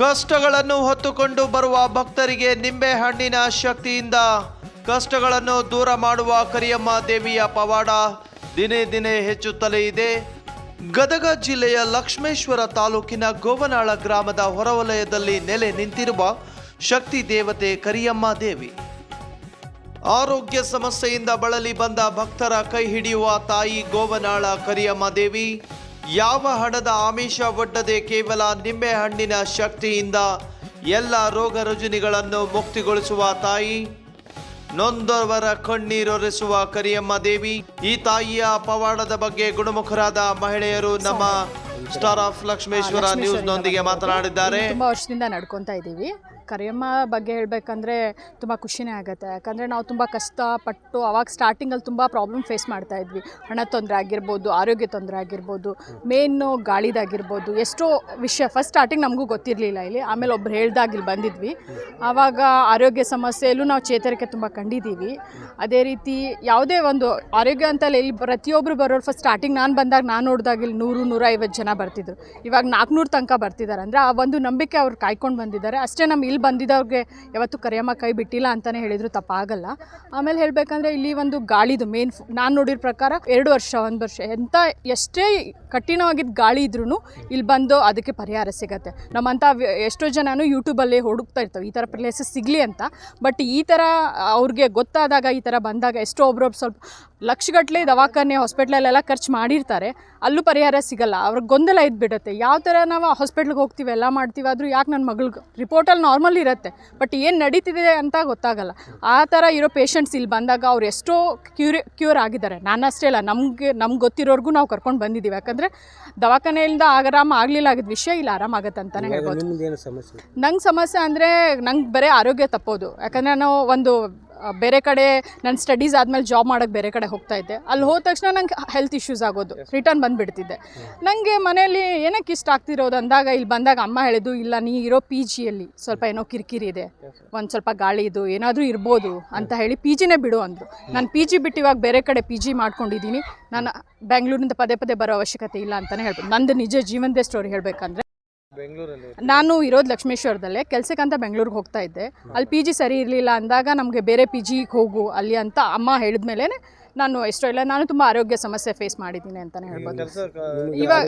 ಕಷ್ಟಗಳನ್ನು ಹೊತ್ತುಕೊಂಡು ಬರುವ ಭಕ್ತರಿಗೆ ನಿಂಬೆ ಹಣ್ಣಿನ ಶಕ್ತಿಯಿಂದ ಕಷ್ಟಗಳನ್ನು ದೂರ ಮಾಡುವ ಕರಿಯಮ್ಮ ದೇವಿಯ ಪವಾಡ ದಿನೇ ದಿನೇ ಹೆಚ್ಚುತ್ತಲೇ ಇದೆ. ಗದಗ ಜಿಲ್ಲೆಯ ಲಕ್ಷ್ಮೇಶ್ವರ ತಾಲೂಕಿನ ಗೋವನಾಳ ಗ್ರಾಮದ ಹೊರವಲಯದಲ್ಲಿ ನೆಲೆ ನಿಂತಿರುವ ಶಕ್ತಿ ದೇವತೆ ಕರಿಯಮ್ಮ ದೇವಿ. ಆರೋಗ್ಯ ಸಮಸ್ಯೆಯಿಂದ ಬಳಲಿ ಬಂದ ಭಕ್ತರ ಕೈ ಹಿಡಿಯುವ ತಾಯಿ ಗೋವನಾಳ ಕರಿಯಮ್ಮ ದೇವಿ. ಯಾವ ಹಣದ ಆಮಿಷ ಒಡ್ಡದೆ ಕೇವಲ ನಿಂಬೆ ಹಣ್ಣಿನ ಶಕ್ತಿಯಿಂದ ಎಲ್ಲ ರೋಗ ರುಜಿನಿಗಳನ್ನು ಮುಕ್ತಿಗೊಳಿಸುವ ತಾಯಿ? ನೊಂದವರ ಕಣ್ಣೀರೊರೆಸುವ ಕರಿಯಮ್ಮ ದೇವಿ ಈ ತಾಯಿಯ ಪವಾಡದ ಬಗ್ಗೆ ಗುಣಮುಖರಾದ ಮಹಿಳೆಯರು ನಮ್ಮ ಸ್ಟಾರ್ ಆಫ್ ಲಕ್ಷ್ಮೇಶ್ವರ ನ್ಯೂಸ್ನೊಂದಿಗೆ ಮಾತನಾಡಿದ್ದಾರೆ. ತುಂಬಾ ವರ್ಷದಿಂದ ನಡ್ಕೊತಾ ಇದ್ದೀವಿ. ಕರಿಯಮ್ಮ ಬಗ್ಗೆ ಹೇಳಬೇಕಂದ್ರೆ ತುಂಬ ಖುಷಿನೇ ಆಗುತ್ತೆ. ಯಾಕಂದರೆ ನಾವು ತುಂಬ ಕಷ್ಟಪಟ್ಟು ಅವಾಗ ಸ್ಟಾರ್ಟಿಂಗಲ್ಲಿ ತುಂಬ ಪ್ರಾಬ್ಲಮ್ ಫೇಸ್ ಮಾಡ್ತಾ ಇದ್ವಿ. ಹಣ ತೊಂದರೆ ಆಗಿರ್ಬೋದು, ಆರೋಗ್ಯ ತೊಂದರೆ ಆಗಿರ್ಬೋದು ಮೇಯ್ನು ಗಾಳಿದಾಗಿರ್ಬೋದು, ಎಷ್ಟೋ ವಿಷಯ ಫಸ್ಟ್ ಸ್ಟಾರ್ಟಿಂಗ್ ನಮಗೂ ಗೊತ್ತಿರಲಿಲ್ಲ ಇಲ್ಲಿ. ಆಮೇಲೆ ಒಬ್ರು ಹೇಳ್ದಾಗ ಇಲ್ಲಿ ಬಂದಿದ್ವಿ. ಆವಾಗ ಆರೋಗ್ಯ ಸಮಸ್ಯೆಯಲ್ಲೂ ನಾವು ಚೇತರಿಕೆ ತುಂಬ ಕಂಡಿದ್ದೀವಿ ಅದೇ ರೀತಿ ಯಾವುದೇ ಒಂದು ಆರೋಗ್ಯ ಅಂತಲ್ಲ ಇಲ್ಲಿ ಪ್ರತಿಯೊಬ್ಬರು ಬರೋರು ಫಸ್ಟ್ ಸ್ಟಾರ್ಟಿಂಗ್ ನಾನು ಬಂದಾಗ ನಾನು ನೋಡಿದಾಗ ಇಲ್ಲಿ ನೂರು, ನೂರೈವತ್ತು ಜನ ಬರ್ತಿದ್ರು. ಇವಾಗ ನಾಲ್ಕುನೂರು ತನಕ ಬರ್ತಿದ್ದಾರೆ ಅಂದರೆ ಆ ಒಂದು ನಂಬಿಕೆ ಅವ್ರು ಕಾಯ್ಕೊಂಡು ಬಂದಿದ್ದಾರೆ. ಅಷ್ಟೇ ನಮ್ಮ ಇಲ್ಲಿ ಬಂದಿದ್ದವ್ರಿಗೆ ಯಾವತ್ತೂ ಕರಿಯಮ್ಮ ಕೈ ಬಿಟ್ಟಿಲ್ಲ ಅಂತಲೇ ಹೇಳಿದ್ರು, ತಪ್ಪಾಗಲ್ಲ. ಆಮೇಲೆ ಹೇಳಬೇಕಂದ್ರೆ ಇಲ್ಲಿ ಒಂದು ಗಾಳಿದು ಮೇನ್ ನಾನು ನೋಡಿರೋ ಪ್ರಕಾರ ಎರಡು ವರ್ಷ, ಒಂದು ವರ್ಷ ಎಂಥ ಎಷ್ಟೇ ಕಠಿಣವಾಗಿದ್ದ ಗಾಳಿ ಇದ್ರೂ ಇಲ್ಲಿ ಬಂದು ಅದಕ್ಕೆ ಪರಿಹಾರ ಸಿಗತ್ತೆ. ನಮ್ಮಂಥ ಎಷ್ಟೋ ಜನನು ಯೂಟ್ಯೂಬಲ್ಲಿ ಹುಡುಕ್ತಾ ಇರ್ತವೆ, ಈ ಥರ ಪ್ಲೇಸಸ್ ಸಿಗಲಿ ಅಂತ. ಬಟ್ ಈ ಥರ ಅವ್ರಿಗೆ ಗೊತ್ತಾದಾಗ, ಈ ಥರ ಬಂದಾಗ ಎಷ್ಟೋ ಒಬ್ರೊಬ್ರು ಸ್ವಲ್ಪ ಲಕ್ಷಗಟ್ಟಲೆ ದವಾಖಾನೆ ಹಾಸ್ಪಿಟ್ಲಲ್ಲೆಲ್ಲ ಖರ್ಚು ಮಾಡಿರ್ತಾರೆ. ಅಲ್ಲೂ ಪರಿಹಾರ ಸಿಗಲ್ಲ. ಅವ್ರಿಗೆ ಗೊಂದಲ ಇದ್ಬಿಡುತ್ತೆ. ಯಾವ ಥರ ನಾವು ಹಾಸ್ಪಿಟ್ಲಿಗೆ ಹೋಗ್ತೀವಿ ಎಲ್ಲ ಮಾಡ್ತೀವಿ ಆದರೂ ಯಾಕೆ ನನ್ನ ಮಗಳಿಗೆ ರಿಪೋರ್ಟಲ್ಲಿ ನಾರ್ಮಲ್ ಇರುತ್ತೆ. ಬಟ್ ಏನು ನಡೀತಿದೆ ಅಂತ ಗೊತ್ತಾಗಲ್ಲ. ಆ ಥರ ಇರೋ ಪೇಷಂಟ್ಸ್ ಇಲ್ಲಿ ಬಂದಾಗ ಅವ್ರು ಎಷ್ಟೋ ಕ್ಯೂರ್ ಕ್ಯೂರ್ ಆಗಿದ್ದಾರೆ. ನಾನು ಅಷ್ಟೇ ಅಲ್ಲ ನಮಗೆ ನಮ್ಗೆ ಗೊತ್ತಿರೋರ್ಗೂ ನಾವು ಕರ್ಕೊಂಡು ಬಂದಿದ್ದೀವಿ. ಯಾಕಂದರೆ ದವಾಖಾನೆಯಿಂದ ಆರಾಮ ಆಗಲಿಲ್ಲ ಆಗಿದ್ದ ವಿಷಯ ಇಲ್ಲಿ ಆರಾಮಾಗತ್ತೆ ಅಂತಲೇ ಹೇಳ್ಬೋದು. ನಂಗೆ ಸಮಸ್ಯೆ ಅಂದರೆ ನಂಗೆ ಬರೀ ಆರೋಗ್ಯ ತಪ್ಪೋದು. ಯಾಕಂದರೆ ನಾವು ಒಂದು ಬೇರೆ ಕಡೆ ನನ್ನ ಸ್ಟಡೀಸ್ ಆದಮೇಲೆ ಜಾಬ್ ಮಾಡೋಕ್ಕೆ ಬೇರೆ ಕಡೆ ಹೋಗ್ತಾ ಇದ್ದೆ. ಅಲ್ಲಿ ಹೋದ ತಕ್ಷಣ ನಂಗೆ ಹೆಲ್ತ್ ಇಶ್ಯೂಸ್ ಆಗೋದು. ರಿಟರ್ನ್ ಬಂದುಬಿಡ್ತಿದ್ದೆ. ನನಗೆ ಮನೆಯಲ್ಲಿ ಏನಕ್ಕೆ ಇಷ್ಟ ಆಗ್ತಿರೋದು ಅಂದಾಗ ಇಲ್ಲಿ ಬಂದಾಗ ಅಮ್ಮ ಹೇಳಿದ್ದು, ಇಲ್ಲ, ನೀ ಇರೋ ಪಿ ಜಿಯಲ್ಲಿ ಸ್ವಲ್ಪ ಏನೋ ಕಿರಿಕಿರಿ ಇದೆ. ಒಂದು ಸ್ವಲ್ಪ ಗಾಳಿ ಇದು ಏನಾದರೂ ಇರ್ಬೋದು ಅಂತ ಹೇಳಿ ಪಿ ಜಿನೇ ಬಿಡು ಅಂದರು. ನಾನು ಪಿ ಜಿ ಬಿಟ್ಟು ಇವಾಗ ಬೇರೆ ಕಡೆ ಪಿ ಜಿ ಮಾಡ್ಕೊಂಡಿದ್ದೀನಿ. ನಾನು ಬೆಂಗಳೂರಿಂದ ಪದೇ ಪದೇ ಬರೋ ಅವಶ್ಯಕತೆ ಇಲ್ಲ ಅಂತಲೇ ಹೇಳ್ಬೋದು. ನಂದು ನಿಜ ಜೀವನದೇ ಸ್ಟೋರಿ ಹೇಳಬೇಕಂದ್ರೆ ಬೆಂಗಳೂರಲ್ಲಿ ನಾನು ಇರೋದು ಲಕ್ಷ್ಮೇಶ್ವರದಲ್ಲೇ. ಕೆಲಸಕ್ಕಂತ ಬೆಂಗಳೂರಿಗೆ ಹೋಗ್ತಾ ಇದ್ದೆ. ಅಲ್ಲಿ ಪಿ ಜಿ ಸರಿ ಇರಲಿಲ್ಲ ಅಂದಾಗ ನಮಗೆ ಬೇರೆ ಪಿ ಜಿಗೆ ಹೋಗು ಅಲ್ಲಿ ಅಂತ ಅಮ್ಮ ಹೇಳಿದ್ಮೇಲೆ ನಾನು ಎಷ್ಟೋ ಇಲ್ಲ ನಾನು ತುಂಬ ಆರೋಗ್ಯ ಸಮಸ್ಯೆ ಫೇಸ್ ಮಾಡಿದ್ದೀನಿ ಅಂತಲೇ ಹೇಳ್ಬೋದು. ಇವಾಗ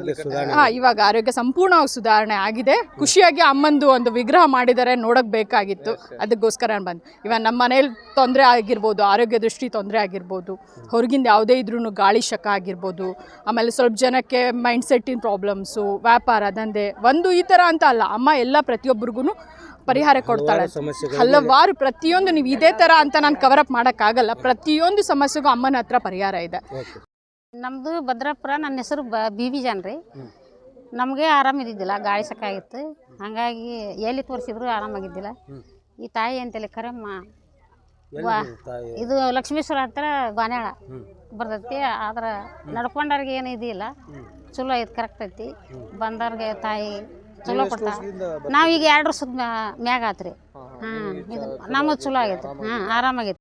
ಹಾಂ ಇವಾಗ ಆರೋಗ್ಯ ಸಂಪೂರ್ಣವಾಗಿ ಸುಧಾರಣೆ ಆಗಿದೆ. ಖುಷಿಯಾಗಿ ಅಮ್ಮಂದು ಒಂದು ವಿಗ್ರಹ ಮಾಡಿದರೆ ನೋಡಕ್ ಬೇಕಾಗಿತ್ತು. ಅದಕ್ಕೋಸ್ಕರ ನಾನು ಬಂದು. ಇವಾಗ ನಮ್ಮ ಮನೇಲಿ ತೊಂದರೆ ಆಗಿರ್ಬೋದು ಆರೋಗ್ಯ ದೃಷ್ಟಿ ತೊಂದರೆ ಆಗಿರ್ಬೋದು ಹೊರಗಿಂದ ಯಾವುದೇ ಇದ್ರೂ ಗಾಳಿ ಶಕ ಆಗಿರ್ಬೋದು ಆಮೇಲೆ ಸ್ವಲ್ಪ ಜನಕ್ಕೆ ಮೈಂಡ್ ಸೆಟ್ಟಿನ ಪ್ರಾಬ್ಲಮ್ಸು ವ್ಯಾಪಾರ ದಂಧೆ ಒಂದು ಈ ಥರ ಅಂತ ಅಲ್ಲ ಅಮ್ಮ ಎಲ್ಲ ಪ್ರತಿಯೊಬ್ಬರಿಗೂ ಪರಿಹಾರ ಕೊಡ್ತಾಳೆ. ಹಲವಾರು ಪ್ರತಿಯೊಂದು ನೀವು ಇದೇ ಥರ ಅಂತ ನಾನು ಕವರ್ ಅಪ್ ಮಾಡೋಕ್ಕಾಗಲ್ಲ. ಪ್ರತಿಯೊಂದು ಸಮಸ್ಯೆಗೂ ಅಮ್ಮನ ಹತ್ರ ಪರಿಹಾರ ಇದೆ. ನಮ್ಮದು ಭದ್ರಾಪುರ ನನ್ನ ಹೆಸರು ಬ ಬಿ ಬಿ ಜಾನ್ ರೀ ನಮಗೆ ಆರಾಮಿದ್ದಿದ್ದಿಲ್ಲ ಗಾಳಿ ಸಕ್ಕಾಗಿತ್ತು ಹಾಗಾಗಿ ಎಲ್ಲಿ ತೋರಿಸಿದ್ರು ಆರಾಮಾಗಿದ್ದಿಲ್ಲ. ಈ ತಾಯಿ ಅಂತೇಳಿ ಕರಮ್ಮ ವಾ ಇದು ಲಕ್ಷ್ಮೇಶ್ವರ ಹತ್ರ ಗಾನ್ಯಾಳ. ಬರ್ತೈತಿ. ಆದ್ರೆ ನಡ್ಕೊಂಡವ್ರಿಗೆ ಏನು ಇದಿಲ್ಲ. ಚಲೋ ಐತಿ ಕರೆಕ್ಟ್ ಐತಿ. ಬಂದವ್ರಿಗೆ ತಾಯಿ ಚಲೋ ಕೊಡ್ತಾವ ನಾವೀಗ ಎರಡು ವರ್ಷದ ಮ್ಯಾಗ ಆತ್ರಿ. ಹಾಂ ಇದು ನಮಗೆ ಚಲೋ ಆಗೈತಿ ಹಾಂ ಆರಾಮಾಗೈತಿ